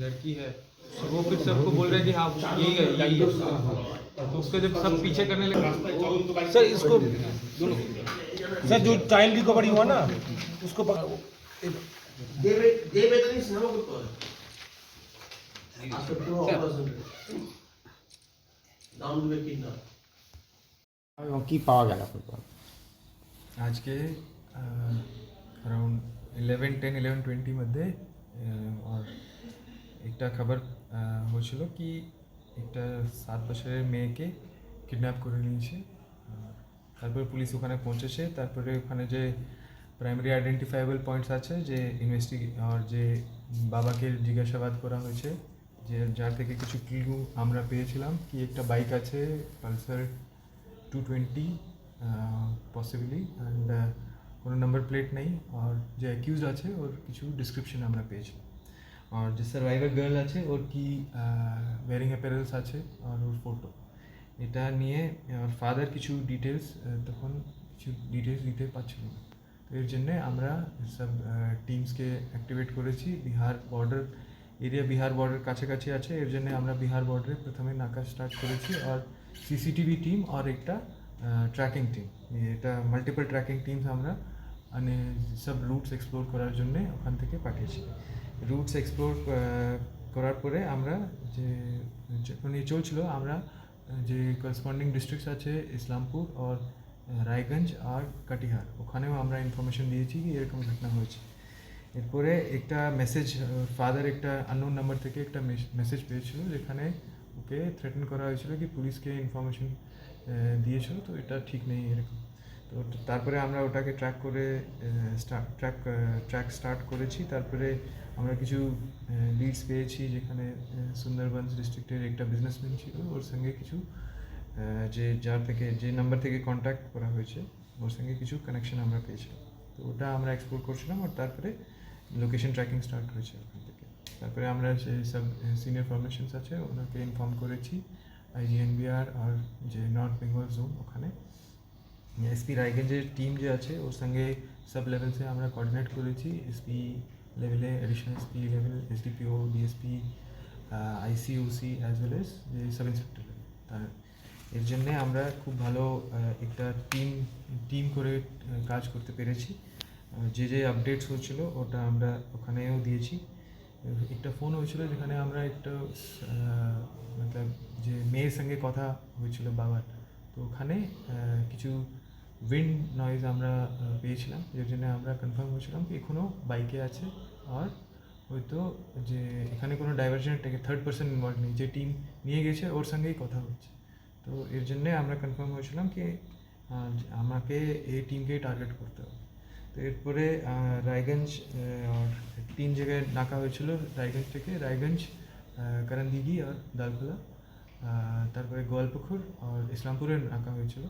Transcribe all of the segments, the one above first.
लड़की है तो वो फिर सबको बोल रहे हैं कि हाँ वो यही है यही है तो उसको जब सब पीछे करने लगे सर इसको सर जो चाइल्ड रिकवरी हुआ ना उसको पकड़ debe debe tener sinema con todo. Hasta todo down to kidnap এবং কি পাওয়া গেল আপনার আজকে around eleven ten eleven twenty মধ্যে আহ, আর একটা খবর হয়েছিল কি একটা সাত বছরের মেয়েকে কিডন্যাপ করে নিয়েছে। তারপরে পুলিশ ওখানে পৌঁছেছে, তারপরে ওখানে যে প্রাইমারি আইডেন্টিফাইবল পয়েন্টস আছে, যে ইনভেস্টিগে আর যে বাবাকে জিজ্ঞাসাবাদ করা হয়েছে, যে যার থেকে কিছু ক্লু আমরা পেয়েছিলাম, কি একটা বাইক আছে Pulsar two twenty possibly and কোনো নাম্বার প্লেট নেই, আর যে অ্যাকিউজ আছে, ওর কিছু ডিসক্রিপশন আমরা পেয়েছিলাম। আর যে সার্ভাইভার গার্ল আছে ওর কি ওয়ারিং অ্যাপারেলস আছে আর ওর ফটো এটা নিয়ে আমার ফাদার কিছু ডিটেলস তখন কিছু ডিটেলস দিতে পারছিল না। তো এর জন্যে আমরা সব টিমসকে অ্যাক্টিভেট করেছি। Bihar border area Bihar border কাছাকাছি আছে। এর জন্য আমরা বিহার বর্ডারে প্রথমে নাকা স্টার্ট করেছি। আর সিসিটিভি টিম আর একটা ট্র্যাকিং টিম এটা মাল্টিপল ট্র্যাকিং টিমস আমরা মানে সব রুটস এক্সপ্লোর করার জন্যে ওখান থেকে পাঠিয়েছি। রুটস এক্সপ্লোর করার পরে আমরা যে যখন এই চলছিল, আমরা যে করসপন্ডিং ডিস্ট্রিক্টস আছে ইসলামপুর আর রায়গঞ্জ আর কাটিহার, ওখানেও আমরা ইনফরমেশন দিয়েছি কি এরকম ঘটনা হয়েছে। এরপরে একটা মেসেজ ফাদার একটা আননোন নাম্বার থেকে একটা মেসেজ পেয়েছিল যেখানে ওকে থ্রেটেন করা হয়েছিল কি পুলিশকে ইনফরমেশন দিয়েছিল, তো এটা ঠিক নেই এরকম। তো তারপরে আমরা ওটাকে ট্র্যাক করে ট্র্যাক ট্র্যাক স্টার্ট করেছি। তারপরে আমরা কিছু লিডস পেয়েছি যেখানে সুন্দরবনস ডিস্ট্রিক্টের একটা বিজনেসম্যান ছিল। ওর সঙ্গে কিছু যে যার থেকে, যে নাম্বার থেকে কন্ট্যাক্ট করা হয়েছে, ওর সঙ্গে কিছু কানেকশন আমরা পেয়েছিলাম। তো ওটা আমরা এক্সপ্লোর করছিলাম আর তারপরে লোকেশন ট্র্যাকিং স্টার্ট হয়েছে ওখান থেকে। তারপরে আমরা যে সব সিনিয়র ফরমেশনস আছে, ওনাকে ইনফর্ম করেছি আইজিএনবিআর আর যে নর্থ বেঙ্গল জোন ওখানে। এসপি রায়গঞ্জের টিম যে আছে, ওর সঙ্গে সব লেভেলসে আমরা কোঅর্ডিনেট করেছি। এসপি লেভেলে additional SP level SDPO DSP ICOC as well as যে সাব ইন্সপেক্টর তার, এর জন্যে আমরা খুব ভালো একটা টিম টিম করে কাজ করতে পেরেছি। যে যে আপডেটস হচ্ছিল, ওটা আমরা ওখানেও দিয়েছি। একটা ফোন হয়েছিল যেখানে আমরা একটা মতলব যে মেয়ের সঙ্গে কথা হয়েছিল বাবার। তো ওখানে কিছু উইন্ড নয়েজ আমরা পেয়েছিলাম যার জন্য আমরা কনফার্ম হয়েছিলাম কি এখনও বাইকে আছে আর হয়তো যে এখানে কোনো ডাইভার্সনের থেকে থার্ড পার্সন ইনভলভ নেই, যে টিম নিয়ে গেছে ওর সঙ্গেই কথা হচ্ছে। তো এর জন্যে আমরা কনফার্ম হয়েছিলাম কি আমাকে এই টিমকেই টার্গেট করতে হবে। তো এরপরে রায়গঞ্জ তিন জায়গায় ডাকা হয়েছিল, রায়গঞ্জ থেকে রায়গঞ্জ করণদিঘি আর দালখোলা। তারপরে গোয়ালপুকুর আর ইসলামপুরে ডাকা হয়েছিল।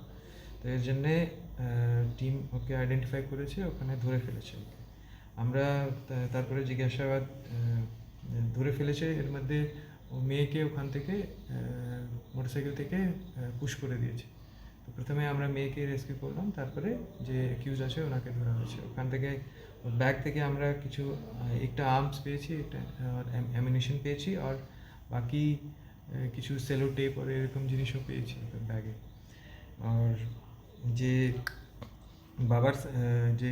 তো এর জন্যে টিম ওকে আইডেন্টিফাই করেছে, ওখানে ধরে ফেলেছে আমরা তারপরে জিজ্ঞাসাবাদ ধরে ফেলেছে, এর মধ্যে ও মেয়েকে ওখান থেকে মোটরসাইকেল থেকে পুশ করে দিয়েছে। তো প্রথমে আমরা মেয়েকে রেস্কিউ করলাম, তারপরে যে অ্যাকিউজ আছে ওনাকে ধরা হয়েছে। ওখান থেকে ব্যাগ থেকে আমরা কিছু একটা আর্মস পেয়েছি, একটা অ্যামিনেশন পেয়েছি, আর বাকি কিছু সেলো টেপ আর এরকম জিনিসও পেয়েছি ব্যাগে আর যে বাবার যে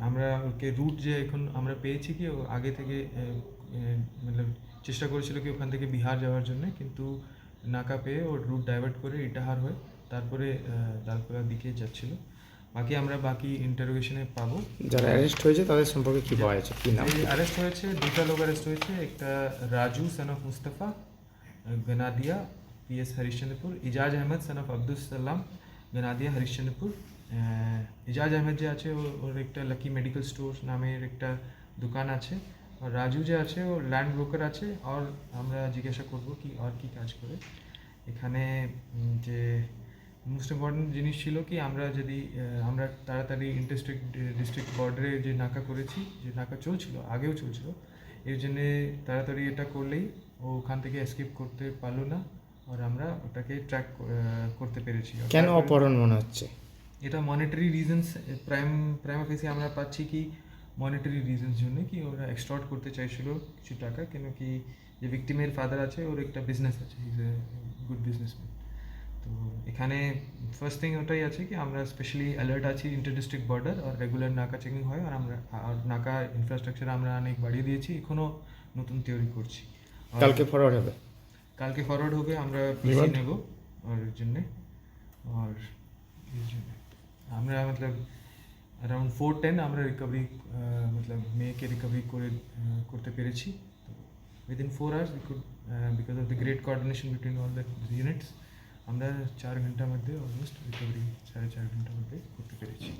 আমরা ওকে রুট যে এখন আমরা পেয়েছি কি ও আগে থেকে আহ, চেষ্টা করেছিল কি ওখান থেকে বিহার যাওয়ার জন্য কিন্তু নাকা পেয়ে ওর রুট ডাইভার্ট করে ইটাহার হয়ে তারপরে দালকোলার দিকে যাচ্ছিল। বাকি আমরা বাকি ইন্টারোগেশনে পাবো। যারা অ্যারেস্ট হয়েছে তাদের সম্পর্কে কি পাওয়া যাচ্ছে কি নাম? অ্যারেস্ট হয়েছে দুটা লোক অ্যারেস্ট হয়েছে একটা Raju son of Mustafa Ganadia P S Harishchandrapur Ejaz Ahmed son of Abdul Salam Ganadia Harishchandrapur Ijaz Ahmed যে আছে ওর একটা লাকি মেডিকেল স্টোর নামের একটা দোকান আছে আর রাজু যে আছে ও ল্যান্ড ব্রোকার আছে আর আমরা জিজ্ঞাসা করব কি আর কি কাজ করে এখানে যে মোস্ট ইম্পর্টেন্ট জিনিস ছিল কি আমরা যদি আমরা তাড়াতাড়ি ইন্টারস্ট্রিক্ট ডিস্ট্রিক্ট বর্ডারে যে নাকা করেছি যে নাকা চলছিল আগেও চলছিল এর জন্যে তাড়াতাড়ি এটা করলেই ও ওখান থেকে এসকেপ করতে পারল না আর আমরা ওটাকে ট্র্যাক করতে পেরেছি। কেন অপহরণ মনে হচ্ছে? এটা মনিটারি রিজনস প্রাইম প্রাইম অফিসে আমরা পাচ্ছি কি মনিটারি রিজনস জন্য কি ওরা এক্সটর্ট করতে চাইছিল কিছু টাকা কেন কি যে ভিক্টিমের ফাদার আছে ওর একটা বিজনেস আছে ইজ এ গুড বিজনেসম্যান তো এখানে ফার্স্ট থিং ওটাই আছে কি আমরা স্পেশালি অ্যালার্ট আছি ইন্টার ডিস্ট্রিক্ট বর্ডার আর রেগুলার নাকা চেকিং হয় আর আমরা আর নাকা ইনফ্রাস্ট্রাকচার আমরা অনেক বাড়িয়ে দিয়েছি এখনও নতুন তৈরি করছি। কালকে ফরওয়ার্ড হবে। কালকে ফরওয়ার্ড হবে আমরা পিসি নেব ওর জন্যে। আর আমরা মতলব অ্যারাউন্ড ফোর টেন আমরা রিকভারি মতলব মেয়েকে রিকভারি করে করতে পেরেছি। Within four hours we could because of the great coordination between all the units আমরা চার ঘণ্টার মধ্যে অলমোস্ট রিকভারি সাড়ে চার ঘণ্টার মধ্যে করতে পেরেছি।